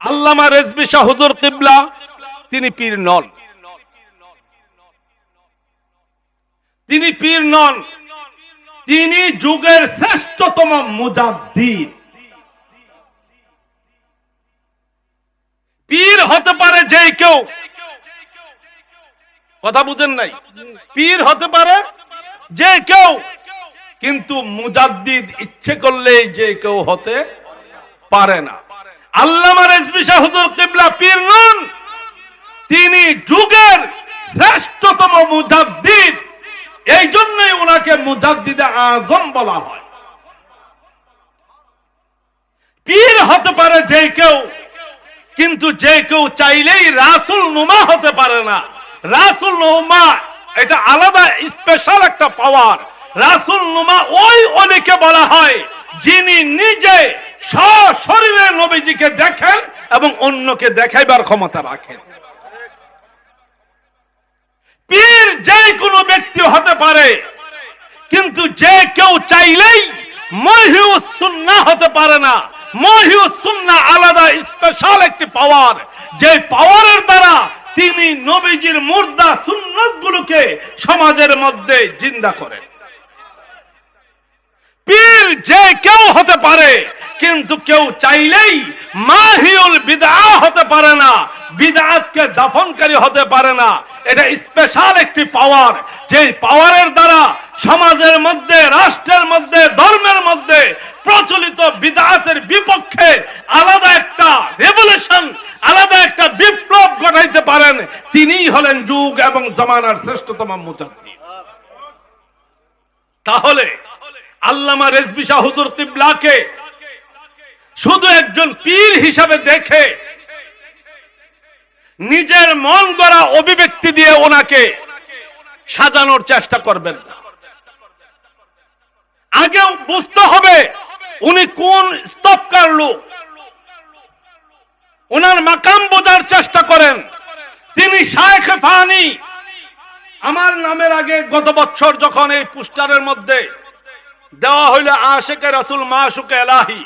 আল্লামা রেজবি শাহ হুজুর কিবলা, তিনি পীর নন। তিনি পীর নন। তিনি যুগের শ্রেষ্ঠতম মুজাদ্দিদ পীর হতে পারে যে কেউ। কথা বুঝেন নাই? পীর হতে পারে যে কেউ। কিন্তু মুজাদ্দিদ ইচ্ছে করলেই যে কেউ হতে পারে না। তিনি যুগের শ্রেষ্ঠতম মুজাদ্দিদ। এই জন্যই ওনাকে মুজাদ্দিদে আজম বলা হয়। পীর হতে পারে যে কেউ, কিন্তু যে কেউ চাইলেই রাসুল নুমা হতে পারে না। রাসুল নুমা, এটা আলাদা স্পেশাল একটা পাওয়ার রাসুল নুমা ওই অলিকে বলা হয়, যিনি নিজে নবীজিকে দেখেন এবং অন্যকে দেখাইবার ক্ষমতা রাখেন। পীর যে কোনো ব্যক্তি হতে পারে, কিন্তু যে কেউ চাইলেই হতে পারে না। মহিউস সুন্না আলাদা স্পেশাল একটি পাওয়ার যে পাওয়ারের দ্বারা তিনি নবীজির মুর্দা সুন্নত গুলোকে সমাজের মধ্যে জিন্দা করেন। পীর যে কেউ হতে পারে কিন্তু কেউ চাইলেই মাহিউল বিদা হতে পারে না বিদাতকে দাফনকারী হতে পারে না। এটা স্পেশাল একটি পাওয়ার যে পাওয়ারের দ্বারা সমাজের মধ্যে, রাষ্ট্রের মধ্যে, ধর্মের মধ্যে প্রচলিত বিদাতের বিপক্ষে আলাদা একটা রেভলিউশন আলাদা একটা বিপ্লব ঘটাইতে পারেন। তিনিই হলেন যুগ এবং জামানার শ্রেষ্ঠতম মুজাদ্দিদ। তাহলে আল্লামা রেজবি শাহ হুজুর কিবলাকে শুধু একজন পীর হিসাবে দেখে, নিজের মন গড়া অভিব্যক্তি দিয়ে ওনাকে সাজানোর চেষ্টা করবেন না। আগেও বুঝতে হবে উনি কোন স্তবকার লোক। ওনার মাকাম বোঝার চেষ্টা করেন। তিনি শায়েখ ফানি আমার নামের আগে গত বছর যখন এই পোস্টারের মধ্যে দেওয়া হইল আশেকে রাসুল মাসুকে এলাহি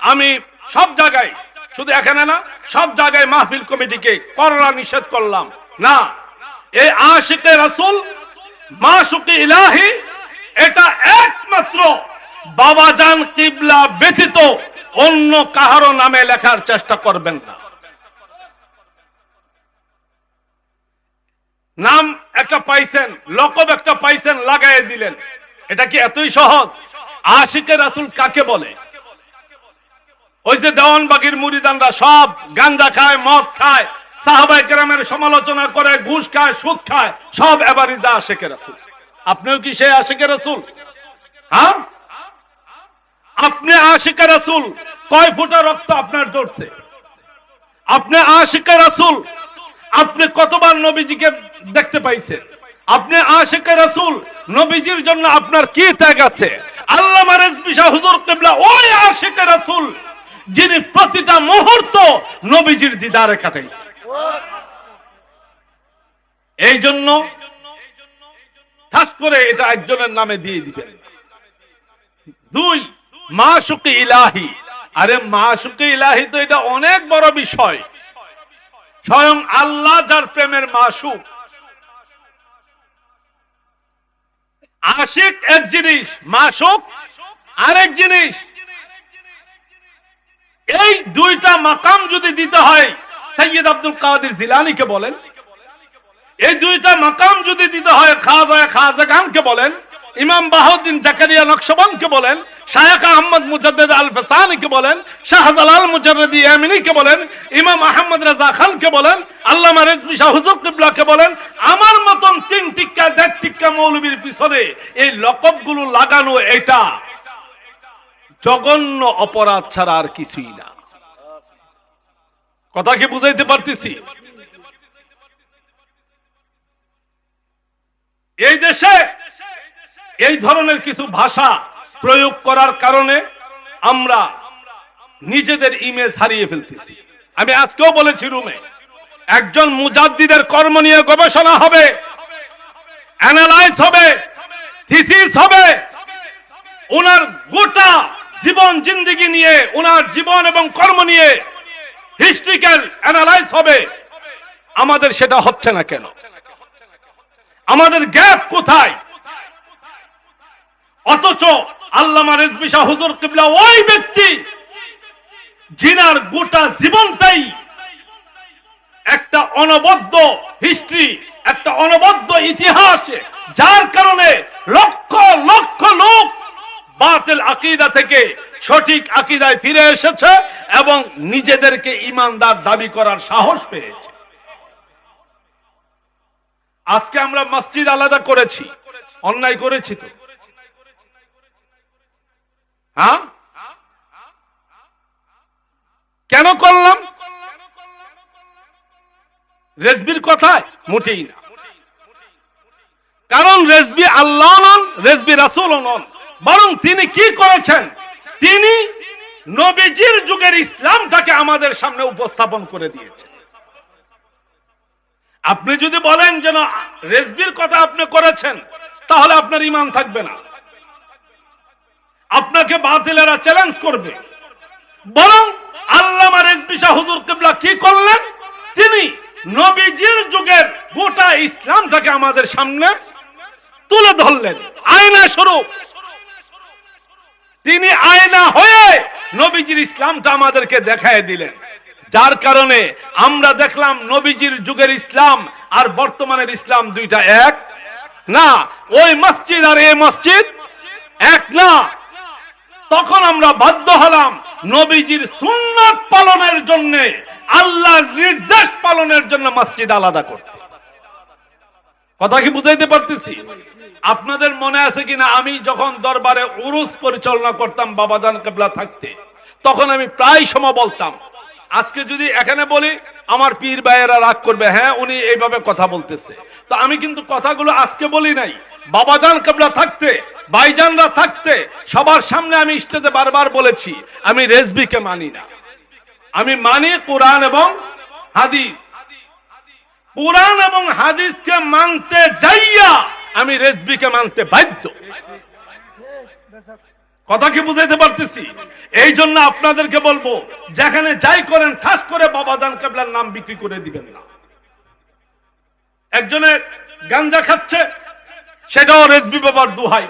আমি সব জায়গায়, শুধু এখানে না, সব জায়গায় মাহফিল কমিটিকে কররা নিষেধ করলাম। না এই আশেকে রাসুল ইলাহি, এটা একমাত্র বাবাজান কিবলা ব্যতীত অন্য কাহারও নামে লেখার চেষ্টা করবেন না। নাম একটা পাইছেন, লকব একটা পাইছেন, লাগাই দিলেন। এটা কি এতই সহজ? আশিকে রাসুল কাকে বলে? ওই যে দেওয়ানবাগির মুরিদানরা সব গাঞ্জা খায়, মদ খায় সাহাবাই কেরামের সমালোচনা করে, ঘুষ খায়, সুদ খায়, সব এবার ইজা আশেকে রাসুল। আপনিও কি সেই আশেকে রাসুল? হ্যাঁ? আপনি আশিকে রাসুল, কয় ফুটা রক্ত আপনার আপনি আশিকে রাসুল, আপনি কতবার নবীজিকে দেখতে পাইছেন? আপনি আশিকে রাসুল, নবীজির জন্য আপনার কি ত্যাগ আছে? আল্লাহ রেজবি শাহ হুজুর কিবলা, ওই আশিকে রাসুল যিনি প্রতিটা মুহূর্ত নবীজির দিদারে কাটাই এই জন্য করে এটা একজনের নামে দিয়ে দিবেন। দুই মাসুকে ইলাহি। আরে মা মাসুকে ইলাহি তো এটা অনেক বড় বিষয়। স্বয়ং আল্লাহ যার প্রেমের মাসুক। আশিক এক জিনিস, মাসুক আরেক জিনিস। এই দুইটা মাকাম যদি দিতে হয় সৈয়দ আব্দুল কাদের জিলানিকে বলেন। এই দুইটা মাকাম যদি দিতে হয় খাজা খাজা খানকে বলেন। ইমাম বাহুদ্দিন জাকারিয়া নকশবন্দকে বলেন। শায়খ আহমদ মুজাদ্দেদ আল ফেসানিকে বলেন। শাহজালাল মুজাদ্দিদ ইয়ামিনীকে বলেন। ইমাম আহমদ রাজা খানকে বলেন। আল্লামা রেজবি শাহ হুজুর কিবলাকে বলেন। আমার মতন তিন টিক্কা দেড় টিক্কা মৌলবীর পিছনে এই লকবগুলো লাগানো এটা। জঘন্য অপরাধ ছাড়া আর কিছুই না। কথা কি বুঝাইতে পারতেছি? এই দেশে এই ধরনের কিছু ভাষা প্রয়োগ করার কারণে আমরা নিজেদের ইমেজ হারিয়ে ফেলতেছি। আমি আজকেও বলেছি রুমে, একজন মুজাদ্দিদের কর্ম নিয়ে গবেষণা হবে অ্যানালাইজ হবে থিসিস হবে ওনার গোটা জীবন, জিন্দিগি নিয়ে ওনার জীবন এবং কর্ম নিয়ে হিস্ট্রিক্যাল অ্যানালাইজ হবে। আমাদের সেটা হচ্ছে না কেন? আমাদের গ্যাপ কোথায়? অথচ আল্লামা রেজবি শাহ হুজুর কিবলা ওই ব্যক্তি জিনার গোটা জীবনটাই একটা অনবদ্য হিস্ট্রি, একটা অনবদ্য ইতিহাস, যার কারণে লক্ষ লক্ষ লোক বাতিল আকিদা থেকে সঠিক আকিদায় ফিরে এসেছে এবং নিজেদেরকে ইমানদার দাবি করার সাহস পেয়েছে। আজকে আমরা মসজিদ আলাদা করেছি, অন্যায় করেছি তো। হ্যাঁ? কেন করলাম? রেজবির কথায় মোটেই না। কারণ রেজবি আল্লাহ নন রেজবি রাসুল নন। বরং তিনি কি করেছেন? তিনি নবীজির যুগের ইসলামটাকে আমাদের সামনে উপস্থাপন করে দিয়েছেন। আপনি যদি বলেন যেন রেজবির কথা আপনি করেছেন, তাহলে আপনার ইমান থাকবে না। আপনাকে বাতিলেরা চ্যালেঞ্জ করবে। বরং আল্লামা রেজবি শাহ হুজুর কিবলা কি করলেন? তিনি নবীজির যুগের গোটা ইসলামটাকে আমাদের সামনে তুলে ধরলেন। আয়না স্বরূপ। তিনি আয়না হয়ে নবীজির ইসলামটা আমাদেরকে দেখায় দিলেন। যার কারণে আমরা দেখলাম নবীজির যুগের ইসলাম আর বর্তমানের ইসলাম দুইটা এক। না, ওই মসজিদ আর এই মসজিদ এক না। তখন আমরা বাধ্য হলাম নবীজির সুন্নাত পালনের জন্য, আল্লাহর নির্দেশ পালনের জন্য মসজিদ আলাদা করতে। কথা কি বুঝাইতে পারতেছি? আপনাদের মনে আছে কিনা? আমি যখন দরবারে উরুস পরিচালনা করতাম, বাবাজান কেবলা থাকতে, তখন আমি প্রায় সময় বলতাম, আজকে যদি এখানে বলি, আমার পীর ভাইয়েরা রাগ করবে হ্যাঁ উনি এইভাবে কথা বলতেছে। তো আমি কিন্তু কথাগুলো আজকে বলি নাই। বাবাজান কেবলা থাকতে, ভাইজানরা থাকতে, সবার সামনে আমি স্টেজে বারবার বলেছি, আমি রেজবিকে মানি না। আমি মানি কোরআন এবং হাদিস। কোরআন এবং হাদিসকে মানতে যাইয়া আমি রেজবিকে মানতে বাধ্য। কথা কি বুঝাইতে পারতেছি? এই জন্য আপনাদেরকে বলব, যেখানে যাই করেন, ঠাস করে বাবাজান কেবলার নাম বিক্রি করে দিবেন না। একজনে গাঞ্জা খাচ্ছে, সেটাও রেজবি বাবার দুহাই।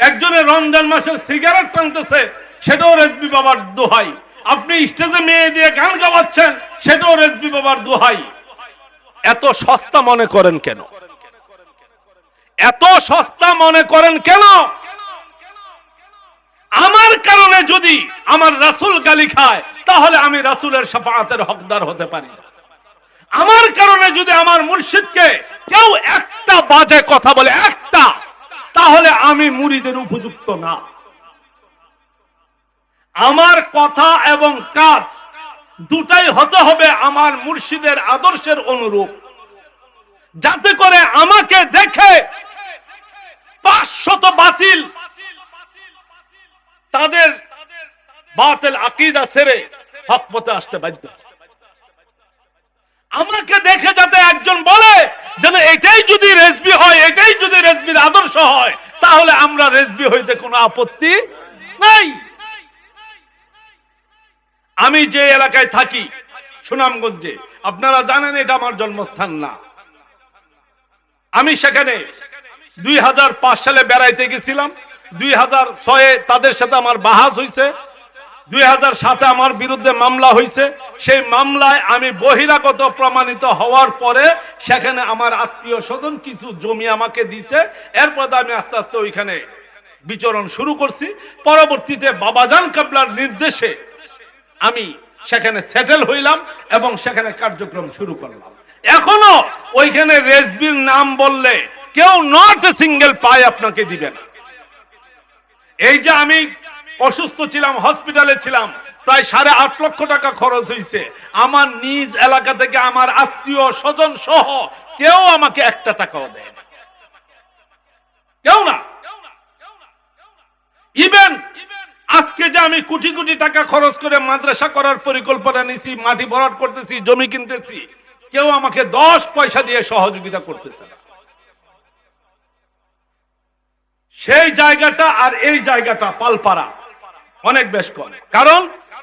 একজনে রমজান মাসে সিগারেট টানতেছে, সেটাও রেজবি বাবার দোহাই। আপনি স্টেজে মেয়ে দিয়ে গান গাওয়াচ্ছেন, সেটাও রেজবি বাবার দোহাই। এত সস্তা মনে করেন কেন? এত সস্তা মনে করেন কেন? আমার কারণে যদি আমার রাসুল গালি খায়, তাহলে আমি রাসুলের সাফাতের হকদার হতে পারি। আমার কারণে যদি আমার মুর্শিদকে কেউ একটা বাজে কথা বলে, একটা, তাহলে আমি মুরিদের উপযুক্ত না। আমার কথা এবং কাজ দুটাই হতে হবে আমার মুর্শিদের আদর্শের অনুরূপ। যাতে করে আমাকে দেখে পাঁচশত বাতিল তাদের বাতিল আকিদা ছেড়ে হক পথে আসতে বাধ্য। আমাকে দেখে যাতে একজন বলে যেন এটাই যদি রেসবি হয়, এটাই যদি রেসবির আদর্শ হয়, তাহলে আমরা রেসবি হইতে কোনো আপত্তি নাই আমি যে এলাকায় থাকি, সুনামগঞ্জে, আপনারা জানেন এটা আমার জন্মস্থান না আমি সেখানে দুই হাজার পাঁচ সালে বেড়াইতে গেছিলাম। দুই হাজার ছয়ে তাদের সাথে আমার বাহাজ হয়েছে দুই হাজার সাতে আমার বিরুদ্ধে মামলা হয়েছে সেই মামলায় আমি বহিরাগত প্রমাণিত হওয়ার পরে সেখানে আমার আত্মীয় স্বজন কিছু জমি আমাকে দিছে। এরপর আমি আস্তে আস্তে ওইখানে বিচরণ শুরু করছি। পরবর্তীতে বাবাজান কাবলার নির্দেশে আমি সেখানে সেটেল হইলাম এবং সেখানে কার্যক্রম শুরু করলাম। এখনও ওইখানে রেসবির নাম বললে কেউ নট সিঙ্গেল পায় আপনাকে দিবে না। এই যে আমি অসুস্থ ছিলাম হসপিটালে ছিলাম, প্রায় সাড়ে আট লক্ষ টাকা খরচ হয়েছে আমার নিজ এলাকা থেকে আমার আত্মীয় স্বজন সহ কেউ আমাকে একটা টাকাও দেয়। কেউ না। ইভেন আজকে যে আমি কোটি কোটি টাকা খরচ করে মাদ্রাসা করার পরিকল্পনা নিছি, মাটি ভরাট করতেছি, জমি কিনতেছি কেউ আমাকে দশ পয়সা দিয়ে সহযোগিতা করতেছে না। সেই জায়গাটা আর এই জায়গাটা পালপাড়া, অনেক বেশ কম। কারণ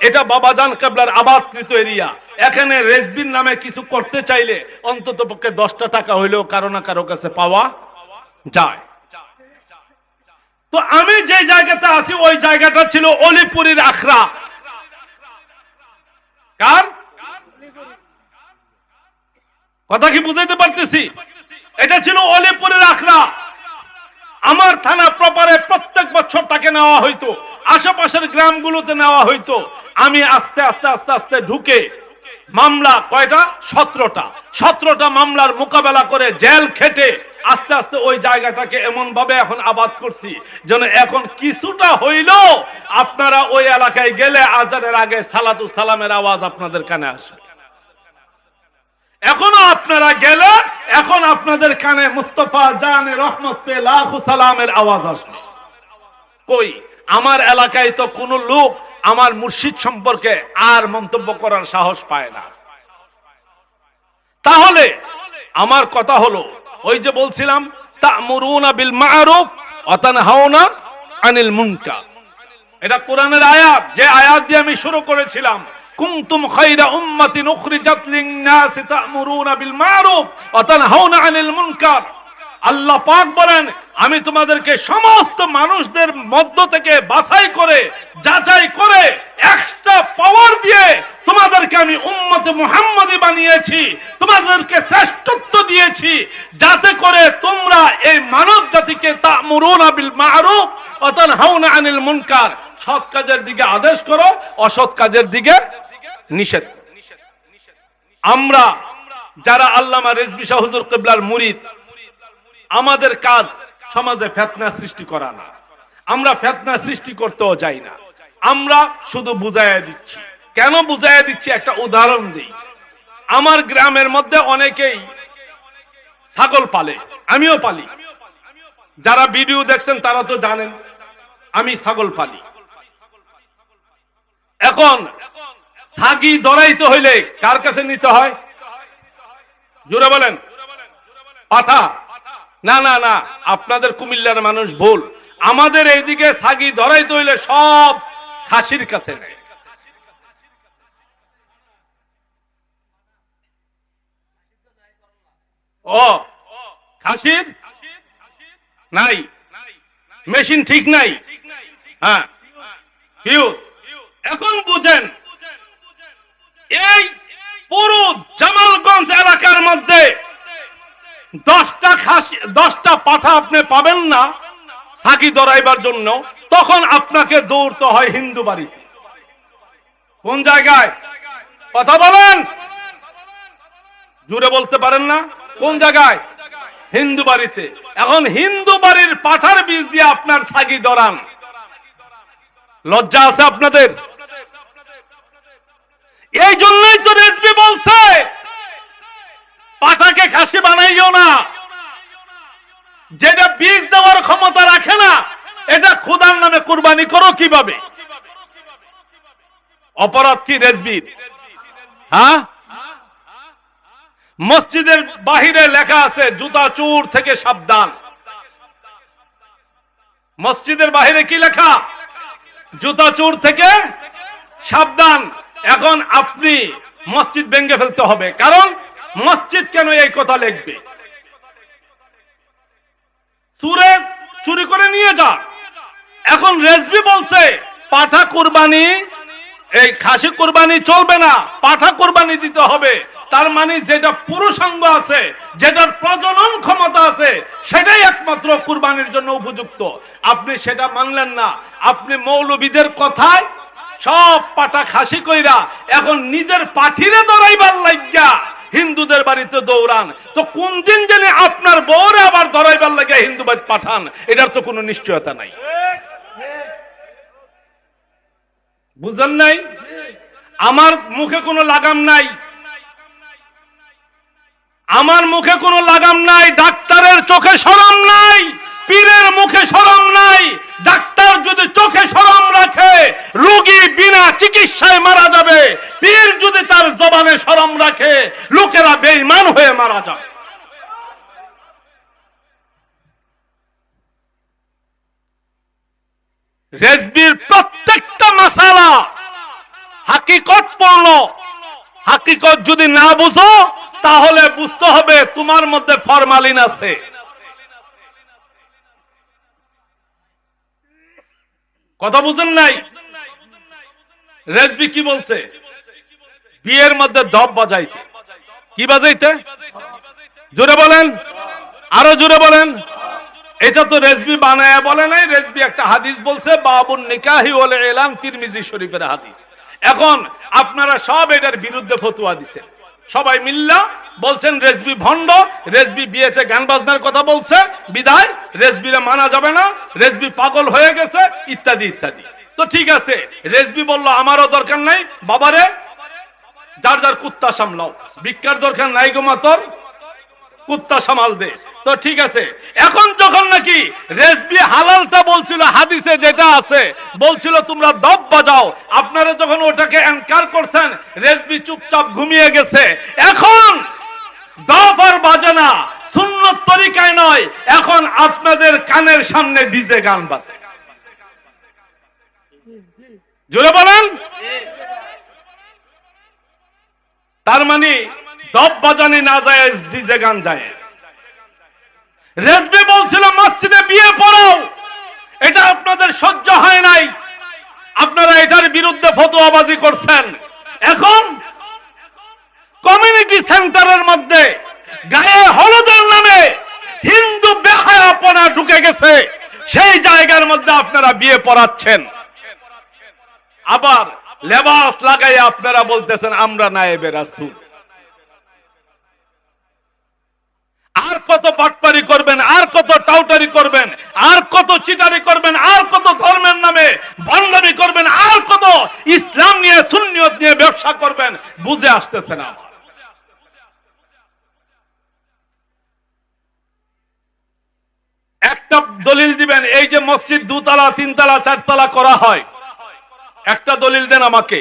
এটা বাবাজান কেবলার আবাদকৃত এরিয়া। এখানে রেজবির নামে কিছু করতে চাইলে অন্তত পক্ষে দশটা টাকা হইলেও কারও না কারও কাছে পাওয়া যায়। তো আমি যে জায়গাতে আছি, ওই জায়গাটা ছিল অলিপুরীর আখড়া। কার? কথা কি বুঝাইতে পারতেছি? এটা ছিল অলিপুরের আখড়া। আমার থানা প্রপারে প্রত্যেক বছর তাকে নেওয়া হইতো। আশেপাশের গ্রামগুলোতে নেওয়া হইতো। আমি আস্তে আস্তে আস্তে আস্তে ঢুকে মামলা কয়টা? সতেরোটা। সতেরোটা মামলার মোকাবেলা করে জেল খেটে আস্তে আস্তে ওই জায়গাটাকে এমন ভাবে এখন আবাদ করছি যেন এখন কিছুটা হইল আপনারা ওই এলাকায় গেলে আজানের আগে সালাতু সালামের আওয়াজ আপনাদের কানে আসে এখনও আপনারা গেলে, এখন আপনাদের কানে মুস্তফা জানে রহমত পে লাখু সালামের আওয়াজ আসবে। কই? আমার এলাকায় তো কোনো লোক আমার মুর্শিদ সম্পর্কে আর মন্তব্য করার সাহস পায় না। তাহলে আমার কথা হলো, ওই যে বলছিলাম তা তা'মুরুনা বিল মা'রুফ ওয়া তানহাউনা আনিল মুনকার। এটা কোরআনের আয়াত, যে আয়াত দিয়ে আমি শুরু করেছিলাম। কুনতুম খায়রা উম্মাতিন উখরিজাত লিন-নাস তা'মুরুনা বিল মা'রুফ ওয়া তানহাউনা আনিল মুনকার। আল্লাহ পাক বলেন, আমি তোমাদেরকে সমস্ত মানুষদের মধ্য থেকে বাছাই করে, যাচাই করে একটা পাওয়ার দিয়ে তোমাদেরকে আমি উম্মতে মুহাম্মাদি বানিয়েছি, তোমাদেরকে শ্রেষ্ঠত্ব দিয়েছি, যাতে করে তোমরা এই মানব জাতিকে তা'মুরুনা বিল মা'রুফ ওয়া তানহাউনা আনিল মুনকার। সৎ কাজের দিকে আদেশ করো, অসৎ কাজের দিকে নিষেধ। আমরা যারা আল্লামা রেজবি শাহ হুজুর কিবলার মুরিদ, আমাদের কাজ সমাজে ফেতনা সৃষ্টি করা না। আমরা ফেতনা সৃষ্টি করতেও যাই না। আমরা শুধু বুঝাইয়া দিচ্ছি। কেন বুঝাইয়া দিচ্ছি? একটা উদাহরণ দিই। আমার গ্রামের মধ্যে অনেকেই ছাগল পালে, আমিও পালি। যারা ভিডিও দেখছেন তারা তো জানেন, আমি ছাগল পালি। এখন ছাগি ধরাইতে হইলে কার কাছে নিতে হয়? জোরে বলেন। পাঠা। না না না, আপনাদের কুমিল্লার মানুষ ভুল। আমাদের এইদিকে সাগি ধরাইতে হইলে সব খাসির কাছে ও, খাসির? নাই। মেশিন ঠিক নাই। হ্যাঁ। এখন বুঝেন। এই পুরো জামালগঞ্জ এলাকার মধ্যে দশটা খাসি, দশটা পাঠা আপনি পাবেন না সাকি দরাইবার জন্য। তখন আপনাকে দৌড়তে হয় হিন্দু বাড়িতে কোন জায়গায়? কথা বলেন। জুড়ে বলতে পারেন না। কোন জায়গায়? হিন্দু বাড়িতে। এখন হিন্দু বাড়ির পাঠার বীজ দিয়ে আপনার সাগি দরান লজ্জা আছে আপনাদের? এই জন্যই তো রেসবি বলছে। পাঠাকে খাসি বানাইও না। যেটা বীজ দেওয়ার ক্ষমতা রাখে না, এটা খুদার নামে কুরবানি করো কীভাবে? অপরাধ কি রেসবির হ্যাঁ? মসজিদের বাহিরে লেখা আছে, জুতা চুর থেকে সাবধান। মসজিদের বাহিরে কি লেখা? জুতা চুর থেকে সাবধান। এখন আপনি মসজিদ ভেঙে ফেলতে হবে। কারণ মসজিদ কেন এই কথা লিখবে? সুরে চুরি করে নিয়ে যা। এখন রেজবি বলছে, পাঠা কুরবানি, এই খাসি কুরবানি চলবে না। পাঠা কুরবানি দিতে হবে। তার মানে যেটা পুরুষাঙ্গ আছে, যেটার প্রজনন ক্ষমতা আছে, সেটাই একমাত্র কুরবানির জন্য উপযুক্ত। আপনি সেটা মানলেন না। আপনি মৌলবীদের কথায় সব পাটা খাসি কইরা এখন নিজের পাঠিরে দৌড়াইবার লাগিয়া হিন্দুদের বাড়িতে দৌড়ান। তো কোন দিন জানি আপনার বউরে আবার ধরাইবার লাগিয়া হিন্দু বাড়ি পাঠান? এটার তো কোনো নিশ্চয়তা নাই। বুঝলেন নাই? আমার মুখে কোনো লাগাম নাই। আমার মুখে কোনো লাগাম নাই। ডাক্তারের চোখে সরম নাই। পীরের মুখে সরম নাই, ডাক্তার যদি চোখে সরম রাখে, রোগী বিনা চিকিৎসায় মারা যাবে। পীর যদি তার জবানে সরম রাখে, লোকেরা বেঈমান হয়ে মারা যাবে রেজবির প্রত্যেকটা মাসালা হাকিকত পড়ল। হাকিকত যদি না বুঝো, তাহলে বুঝতে হবে তোমার মধ্যে ফরমালিন আছে। কথা বুঝেন নাই? রেজবি কি বলছে? বিয়ের মধ্যে দব বাজাইতে। কি বাজাইতে? জোরে বলেন। আরও জোরে বলেন। এটা তো রেজবি বানায়া বলে নাই। রেজবি একটা হাদিস বলছে, বাবুন নিকাহি ওয়াল এলাম তিরমিজি শরীফের হাদিস। এখন আপনারা সব এটার বিরুদ্ধে ফতুয়া দিছেন। সবাই মিল্লা বলছেন, রেজবি ভণ্ড, রেজবি বিয়েতে গান বাজনার কথা বলছে, বিদায়, রেজবিরে মানা যাবে না, রেজবি পাগল হয়ে গেছে, ইত্যাদি ইত্যাদি। তো ঠিক আছে, রেজবি বলল, আমারও দরকার নাই, বাবারে, যার যার কুত্তা সামলাও। ভিক্ষার দরকার নাই গো মাতর কুত্তা সামাল দে। তো ঠিক আছে। এখন যখন নাকি রেজবি হালালটা বলছিল, হাদিসে যেটা আছে, বলছিল, তোমরা দব বাজাও। আপনারা যখন ওটাকে এনকার করছেন, রেজবি চুপচাপ ঘুমিয়ে গেছে। এখন দফ আর সুন্নত তরিকায় নয়, এখন আপনাদের কানের সামনে ডিজে গান বাজে। জোরে বলেন। তার মানে দব বাজানি না যায়, ডিজে গান যায়। রেজবি বলছিল, মসজিদে বিয়ে পড়াও। এটা আপনাদের সহ্য হয় নাই। আপনারা এটার বিরুদ্ধে ফতোয়াবাজি করছেন। এখন কমিউনিটি সেন্টারের মধ্যে গায়ে হলুদের নামে হিন্দু বেহায়াপনা ঢুকে গেছে। সেই জায়গার মধ্যে আপনারা বিয়ে পড়াচ্ছেন। আবার লেবাস লাগাই আপনারা বলতেছেন, আমরা নায়েবে রাসূল আর কত পাটপারি করবেন, আর কত টাউটারি করবেন, আর কত চিটারি করবেন, আর কত ধর্মের নামে ভণ্ডামি করবেন, আর কত ইসলাম নিয়ে, সুন্নিয়ত নিয়ে ব্যবসা করবেন, বুঝে আসতেছে না একটা দলিল দিবেন, এই যে মসজিদ দুতলা, তিনতলা, চারতলা করা হয়, একটা দলিল দেন আমাকে।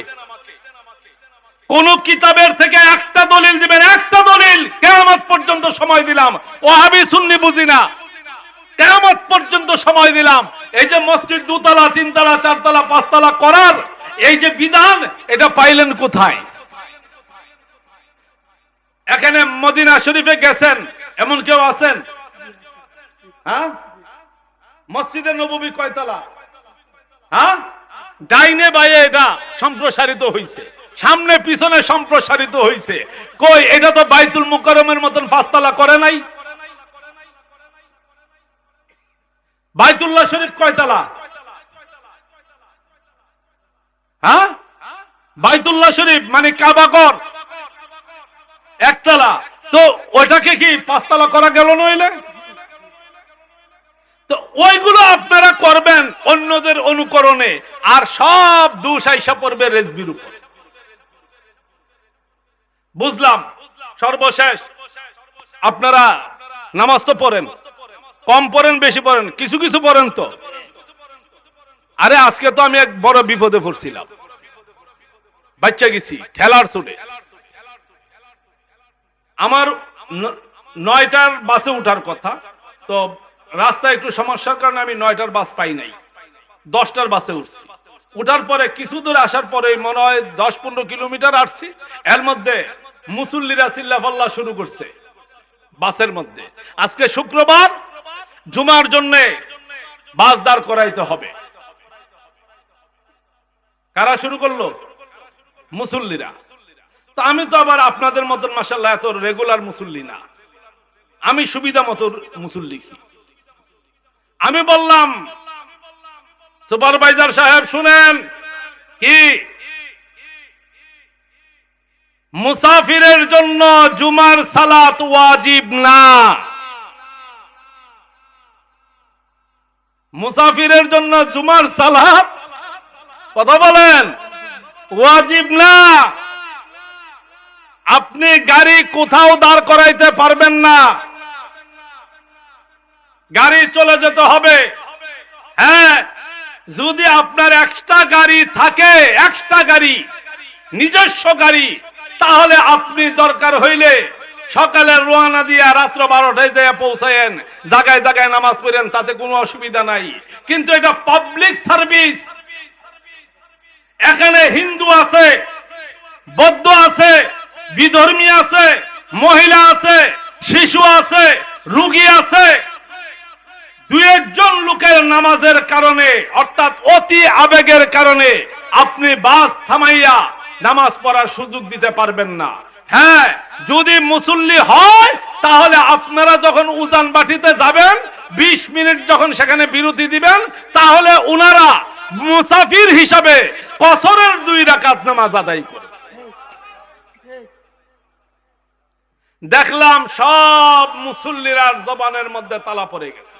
কোন কিতাবের থেকে একটা দলিল দিবেন, একটা দলিল। কেয়ামত পর্যন্ত সময় দিলাম। ওহাবি সুন্নি বুঝি না। কেয়ামত পর্যন্ত সময় দিলাম। এই যে মসজিদ দুতলা, তিনতলা, চারতলা, পাঁচতলা করার এই যে বিধান, এটা পাইলেন কোথায়? এখানে মদিনা শরীফে গেছেন, এমন কেউ আছেন? হ্যাঁ? মসজিদের নববী কয়তলা? হ্যাঁ? ডাইনে বাইরে এটা সম্প্রসারিত হয়েছে সামনে পিছনে সম্প্রসারিত হয়েছে কই, এটা তো বাইতুল মুকাররমের মতন পাঁচতলা করে নাই? বাইতুল্লাহ শরীফ কয়তলা হ্যাঁ? বাইতুল্লাহ শরীফ মানে কাবাগর একতলা তো ওটাকে কি পাঁচতলা করা গেল নইলে? তো ওইগুলো আপনারা করবেন অন্যদের অনুকরণে, আর সব দুষ আইসা পড়বে রেজবির উপর। বুঝলাম, সর্বশেষ। আপনারা নামাজ তো পড়েন, কম পড়েন, বেশি পড়েন, কিছু কিছু পড়েন তো। আরে আজকে তো আমি এক বড় বিপদে পড়ছিলাম। বাচ্চা গেছি ঠেলার চুটে। আমার নয়টার বাসে উঠার কথা, তো রাস্তায় একটু সমস্যার কারণে আমি নয়টার বাস পাই নাই। দশটার বাসে উঠছি। উঠার পরে কিছু দূর আসার পরে মনে হয় দশ পনেরো কিলোমিটার আসছি। এর মধ্যে মুসল্লিরা চিল্লাফাল্লা শুরু করছে বাসের মধ্যে। আজকে শুক্রবার, জুমার জন্য বাস দাঁড় করাইতে হবে। কারা শুরু করল? মুসল্লিরা। তো আমি তো আবার আপনাদের মতন মাসাল্লাহ এত রেগুলার মুসল্লি না। আমি সুবিধা মতো মুসল্লি আমি বললাম সুপারভাইজার সাহেব শুনেন, কি? মুসাফিরের জন্য জুমার সালাত ওয়াজিব না। মুসাফিরের জন্য জুমার সালাত, কথা বলেন, ওয়াজিব না। আপনি গাড়ি কোথাও দাঁড় করাইতে পারবেন না। গাড়ি চলে যেতে হবে। হ্যাঁ যদি আপনার একটা গাড়ি থাকে, একটা গাড়ি, নিজস্ব গাড়ি, তাহলে আপনি দরকার হইলে সকালে রোয়ানা দিয়া রাত্র বারোটায় যেয়ে পৌঁছায়েন। জায়গায় জায়গায় নামাজ পড়েন, তাতে কোনো অসুবিধা নাই। কিন্তু এটা পাবলিক সার্ভিস এখানে হিন্দু আছে, বৌদ্ধ আছে, বিধর্মী আছে, মহিলা আছে, শিশু আছে, রুগী আছে দুই একজন লোকের নামাজের কারণে, অর্থাৎ অতি আবেগের কারণে আপনি বাস থামাইয়া নামাজ পড়ার সুযোগ দিতে পারবেন না। হ্যাঁ যদি মুসল্লি হয়, তাহলে আপনারা যখন উজান বাটিতে যাবেন ২০ মিনিট যখন সেখানে বিরতি দিবেন, তাহলে উনারা মুসাফির হিসাবে কসরের দুই রাকাত নামাজ আদায় করবে। দেখলাম সব মুসল্লিরার জবানের মধ্যে তালা পড়ে গেছে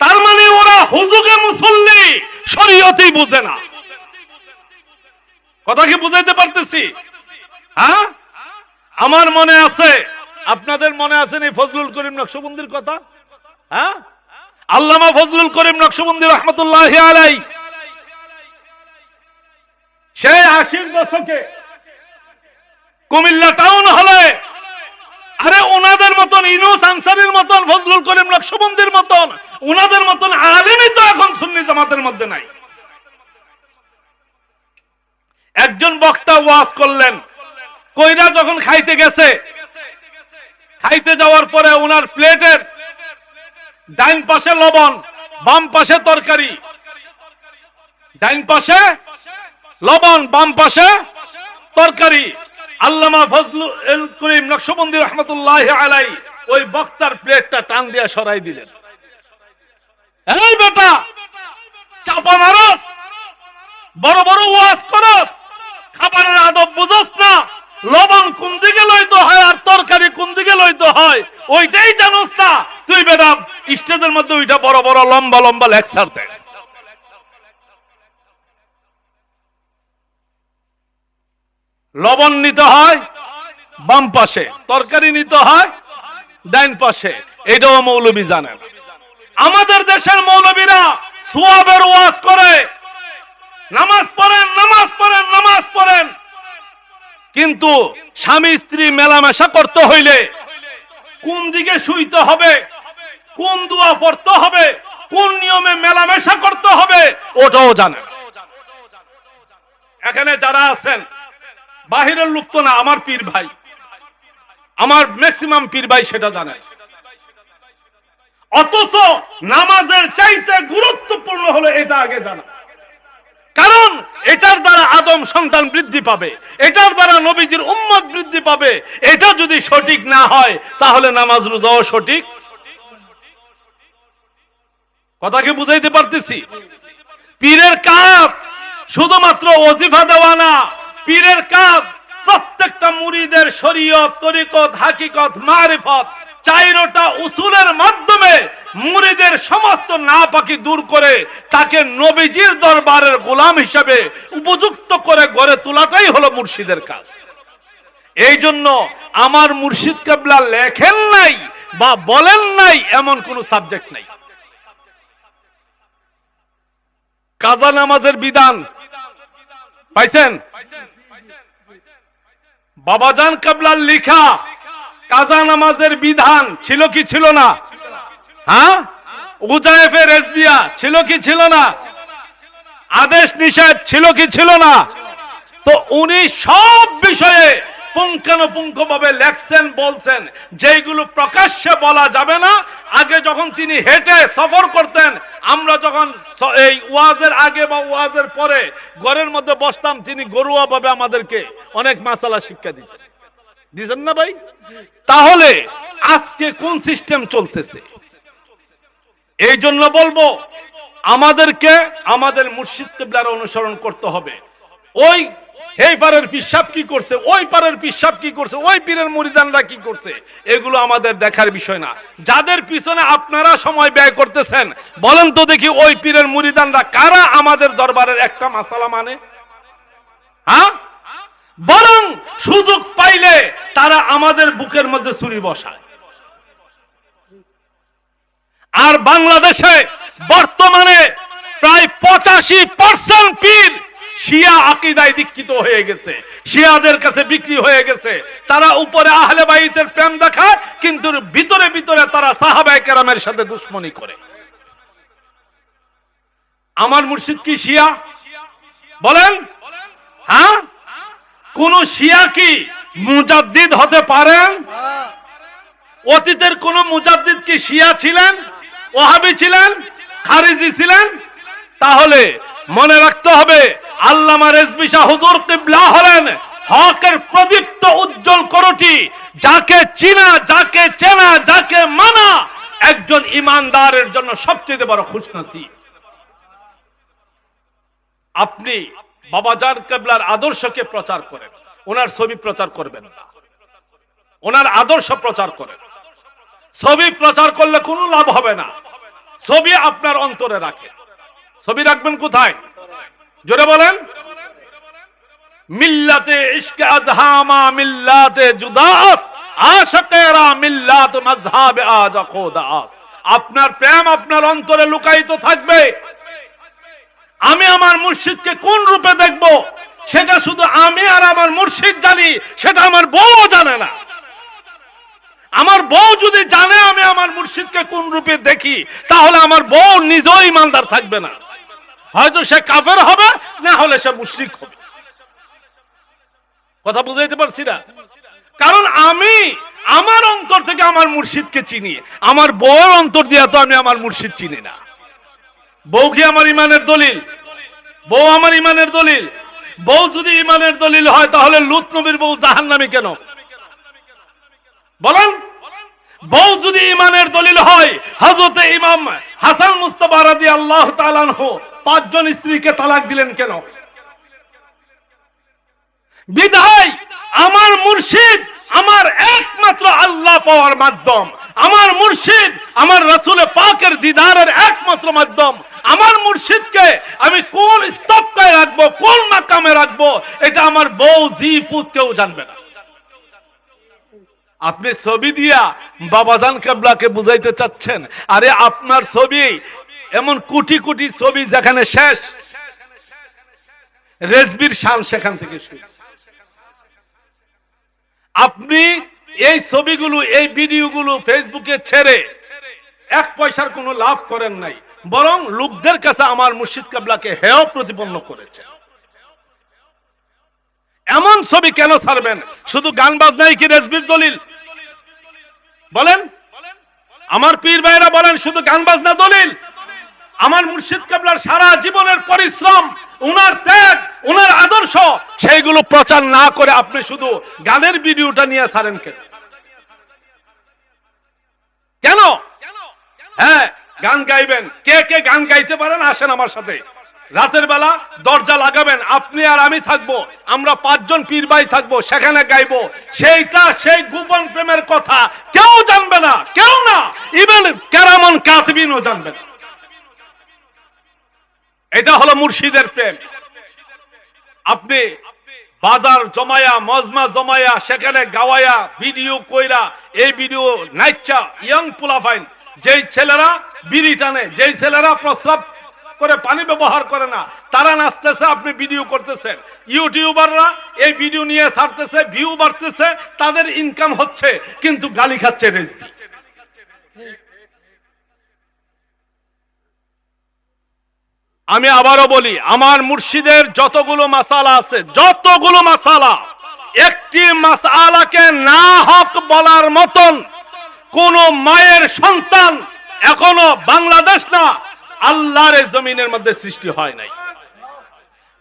তার মানে ওরা হুজুগে মুসল্লি শরীয়তেই বুঝে না। কথা কি বুঝাইতে পারতেছি? হ্যাঁ? আমার মনে আছে, আপনাদের মনে আছে নি ফজলুল করিম নকশবন্দির কথা? হ্যাঁ? আল্লামা ফজলুল করিম নকশবন্দি রহমতুল্লাহ আলাই সেই আশির দশকে কুমিল্লা টাউন হলে আরে ওনাদের মতন ইনুস আনসারির মতন, ফজলুল করিম নকশবন্দির মতন, ওনাদের মতন আলিমই তো এখন সুন্নি জামাতের মধ্যে নাই। একজন বক্তা ওয়াজ করলেন, কইরা যখন খাইতে গেছে, খাইতে যাওয়ার পরে ওনার প্লেটের ডাইন পাশে লবণ, বাম পাশে তরকারি, ডাইন পাশে লবণ, বাম পাশে তরকারি। আল্লামা ফজলুল করিম নকশবন্দি রহমতুল্লাহ আলাই ওই বক্তার প্লেটটা টান দিয়া সরাই দিলেন। এই বেটা, চাপা মারস, বড় বড় ওয়াজ করস, খাবারের আদব বুঝস না, লবণ কোন দিকে লইতে হয় আর তরকারি কোন দিকে লইতে হয়, ওইটাই জানোস না। তুই বেটা, স্টেজের মধ্যে ওইটা বড় বড় লম্বা লম্বা লেকচার দেস। লবণ নিতে হয়, বাম পাশে। তরকারি নিতে হয় ডাইন পাশে। এটাও মৌলবী জানেন। আমাদের দেশের মৌলবীরা সোয়াবের ওয়াজ করে। নামাজ পড়েন নামাজ পড়েন নামাজ পড়েন। কিন্তু স্বামী, স্ত্রী মেলামেশা করতে হইলে কোন দিকে শুইতে হবে, কোন দোয়া পড়তে হবে, কোন নিয়মে মেলামেশা করতে হবে, ওটাও জানেন। এখানে যারা আছেন বাহিরের লোক তো না, আমার পীর ভাই। আমার ম্যাক্সিমাম পীর ভাই সেটা জানে। অথচ নামাজের চাইতে গুরুত্বপূর্ণ হলো এটা আগে জানা। কারণ এটার দ্বারা আদম সন্তান বৃদ্ধি পাবে, এটার দ্বারা নবীজির উম্মত বৃদ্ধি পাবে। এটা যদি সঠিক না হয়, তাহলে নামাজ রোজাও সঠিক। কথা কি বুঝাইতে পারতেছি? পীরের কাজ শুধুমাত্র ওজিফা দেওয়া না পীরের কাজ প্রত্যেকটা মুরিদের শরীয়ত, তরিকত, হাকিকত, মারিফত চাইরোটা উসুলের মাধ্যমে মুরিদের সমস্ত নাপাকি দূর করে তাকে নবীজির দরবারের গোলাম হিসাবে উপযুক্ত করে গড়ে তোলাটাই হলো মুর্শিদের কাজ। এই জন্য আমার মুর্শিদ কেবলা লেখেন নাই বা বলেন নাই এমন কোন সাবজেক্ট নাই। কাজা নামাজের বিধান পাইছেন? বাবাজান কাবলার লিখা, কাজা নামাজের বিধান ছিল কি ছিল না? হ্যাঁ? উজায়েফের এসবিয়া ছিল কি ছিল না? আদেশ নিষেধ ছিল কি ছিল না? তো উনি সব বিষয়ে পুঙ্খানুপুঙ্খ ভাবে লেখছেন, বলছেন, যেইগুলো প্রকাশ্যে বলা যাবে না, আগে যখন তিনি হেঁটে সফর করতেন, আমরা যখন এই ওয়াজের আগে বা ওয়াজের পরে ঘরের মধ্যে বসতাম, তিনি গরুয়া ভাবে আমাদেরকে অনেক মাসালা শিক্ষা দিতেন। দিছেন না ভাই? তাহলে আজকে কোন সিস্টেম চলতেছে? এই জন্য বলব, আমাদেরকে আমাদের মুর্শিদ অনুসরণ করতে হবে। ওই এই পারের পিসাব কি করছে? ওই পারের পিসাব কি করছে? ওই পীরের মুরিদানরা কি করছে? এগুলো আমাদের দেখার বিষয় না। যাদের পিছনে আপনারা সময় ব্যয় করতেছেন, বলেন তো দেখি ওই পীরের মুরিদানরা কারা আমাদের দরবারের একটা মাসালা মানে? হ্যাঁ? বরং সুযোগ পাইলে তারা আমাদের বুকের মধ্যে ছুরি বসায়। আর বাংলাদেশে বর্তমানে প্রায় পঁচাশি পার্সেন্ট পীর শিয়া আকিদায় দীক্ষিত হয়ে গেছে, শিয়াদের কাছে বিক্রি হয়ে গেছে। তারা উপরে আহলে বাইতের প্রেম দেখায়, কিন্তু ভিতরে ভিতরে তারা সাহাবায়ে কেরামের সাথে দুশ্মনী করে। আমার মুর্শিদ কি শিয়া? বলেন। হ্যাঁ? কোন শিয়া কি মুজাদ্দিদ হতে পারেন অতীতের কোন মুজাদ্দিদ কি শিয়া ছিলেন? ওহাবি ছিলেন? খারিজি ছিলেন? তাহলে মনে রাখতে হবে আল্লামা রেজবি শাহ হুজুর কিবলা হলেন হকের প্রদীপ্ত উজ্জ্বল করটি, যাকে চিনা, যাকে চেনা, যাকে মানা, একজন ইমানদারের জন্য সবচেয়ে বড় খুশনসিব। আপনি বাবাজান কেবলার আদর্শকে প্রচার করেন, ওনার ছবি প্রচার করবেন না। ওনার আদর্শ প্রচার করেন। ছবি প্রচার করলে কোনো লাভ হবে না। ছবি আপনার অন্তরে রাখেন ছবি রাখবেন কোথায়? জোরে বলেন। মিল্লাতে ইশকে আজহামা, মিল্লাতে জুদাস আশকেরা মিল্লাত মাযহাব আজ খোদাস আপনার প্রেম আপনার অন্তরে লুকায়িত থাকবে। আমি আমার মুর্শিদকে কোন রূপে দেখব? সেটা শুধু আমি আর আমার মুর্শিদ জানি, সেটা আমার বউ জানে না। আমার বউ যদি জানে আমি আমার মুর্শিদকে কোন রূপে দেখি, তাহলে আমার বউ নিজেও ইমানদার থাকবে না। হয়তো সে কাফের হবে, না হলে সে মুশরিক হবে। কথা বুঝাইতে পারছি না? কারণ আমি আমার অন্তর থেকে আমার মুর্শিদকে চিনি। আমার বউর অন্তর দিয়ে তো আমি আমার মুর্শিদ চিনি না। বউ কি আমার ইমানের দলিল? বউ আমার ইমানের দলিল? বউ যদি ইমানের দলিল হয়, তাহলে লুত নবীর বউ জাহান নামে কেন? বলেন। বউ যদি ইমানের দলিল হয় হজরতে ইমাম হাসান মুস্তফা রাদি আল্লাহ তালানহ পাঁচজন স্ত্রীকে তালাক দিলেন কেন? বিধায় আমার মুর্শিদ, আমার একমাত্র আল্লাহ পাওয়ার মাধ্যম। আমার মুর্শিদ, আমার রসুলে পাকের দিদারের একমাত্র মাধ্যম। আমার মুর্শিদকে আমি কোন স্তবকায় রাখব, কোন মাকামে রাখব, এটা আমার বউ জি পুত কেউ জানবে না। আপনি ছবি দিয়া বাবাজান কেবলাকে বুঝাইতে চাচ্ছেন? আরে আপনার ছবি এমন কোটি কোটি ছবি যেখানে শেষ। রেজবির শান সেখান থেকে আপনি এই ছবিগুলো, এই ভিডিওগুলো ফেসবুকে ছেড়ে এক পয়সার কোনো লাভ করেন নাই, বরং লোকদের কাছে আমার মুর্শিদ কাবলাকে হেয় প্রতিপন্ন করেছে এমন ছবি কেন ছাড়বেন? শুধু গান বাজনাই কি রেজবির দলিল? বলেন। আমার পীর ভাইরা বলেন, শুধু গান বাজনা দলিল? আমার মুর্শিদ কাবলার সারা জীবনের পরিশ্রম, উনার ত্যাগ, উনার আদর্শ, সেইগুলো প্রচার না করে আপনি শুধু গানের ভিডিওটা নিয়ে ছাড়েন কেন? কেন? হ্যাঁ গান গাইবেন। কে কে গান গাইতে পারেন, আসেন আমার সাথে। রাতের বেলা দরজা লাগাবেন, আপনি আর আমি থাকব, আমরা পাঁচজন পীর ভাই থাকব, সেখানে গাইবো। সেইটা সেই গোপন প্রেমের কথা। কেউ জানবে না, কেউ না। ইভেন কেরামন কাতবিনও জানবে না। এটা হলো মুর্শিদের প্রেম। আপনি বাজার জমায়া, মজমা জমায়া, সেখানে গাওয়ায়া, ভিডিও কইরা, এই ভিডিও নাইচা ইয়াং পোলাফাইন। যেই ছেলেরা বিড়ি টানে, যেই ছেলেরা প্রস্রাব করে পানি ব্যবহার করে না, তারা নাচতেছে, আপনি ভিডিও করতেছেন। ইউটিউবাররা এই ভিডিও নিয়ে ছাড়তেছে, ভিউ বাড়তেছে, তাদের ইনকাম হচ্ছে, কিন্তু গালি খাচ্ছে রেজকি আমি আবারও বলি, আমার মুর্শিদের যতগুলো মাসালা আছে, যতগুলো মাসালা, একটি মাসালাকে না হক বলার মতন কোন মায়ের সন্তান এখনও বাংলাদেশ না, আল্লাহর জমিনের মধ্যে সৃষ্টি হয় নাই।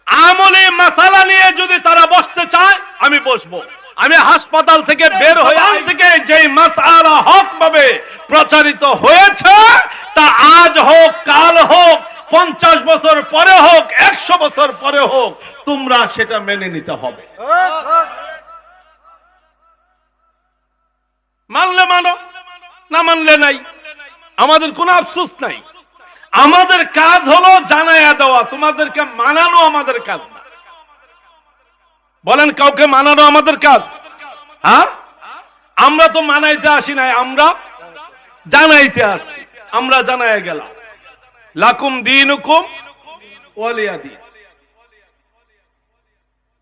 আমলে মাসালা নিয়ে যদি তারা বসতে চায়, আমি বসবো। আমি হাসপাতাল থেকে বের হয়ে থেকে যেই মাসালা হক ভাবে প্রচারিত হয়েছে, তা আজ হোক, কাল হোক পঞ্চাশ বছর পরে হোক, একশো বছর পরে হোক, তোমরা সেটা মেনে নিতে হবে। মানলে মানো, না মানলে নাই। আমাদের কোনো আফসোস নাই। আমাদের কাজ হলো জানাইয়া দেওয়া, তোমাদেরকে মানানো আমাদের কাজ না। বলেন, কাউকে মানানো আমাদের কাজ? হ্যাঁ? আমরা তো মানাইতে আসি নাই, আমরা জানাইতে আসছি, আমরা জানাইয়া গেলাম। লাকুম দিন।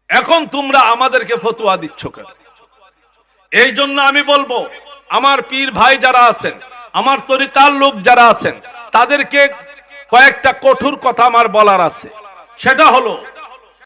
এখন তোমরা আমাদেরকে ফতুয়া দিচ্ছ কেন? এই জন্য আমি বলব, আমার পীর ভাই যারা আছেন, আমার তরিতার লোক যারা আছেন, তাদেরকে কয়েকটা কঠোর কথা আমার বলার আছে। সেটা হলো